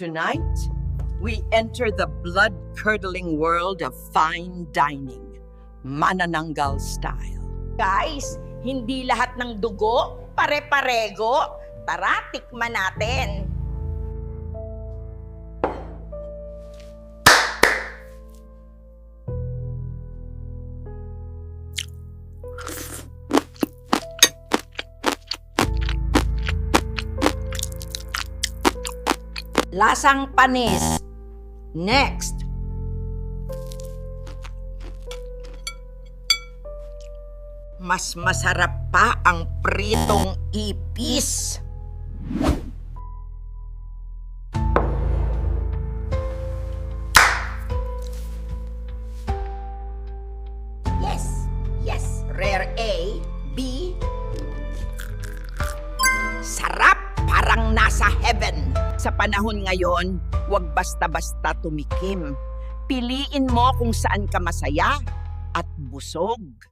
Tonight, we enter the blood-curdling world of fine dining, manananggal style. Guys, hindi lahat ng dugo pare-parego. Tara, tikman natin. Lasang panis. Next. Mas masarap pa ang pritong ipis. Yes, yes. Rare A, nasa heaven. Sa panahon ngayon, huwag basta-basta tumikim. Piliin mo kung saan ka masaya at busog.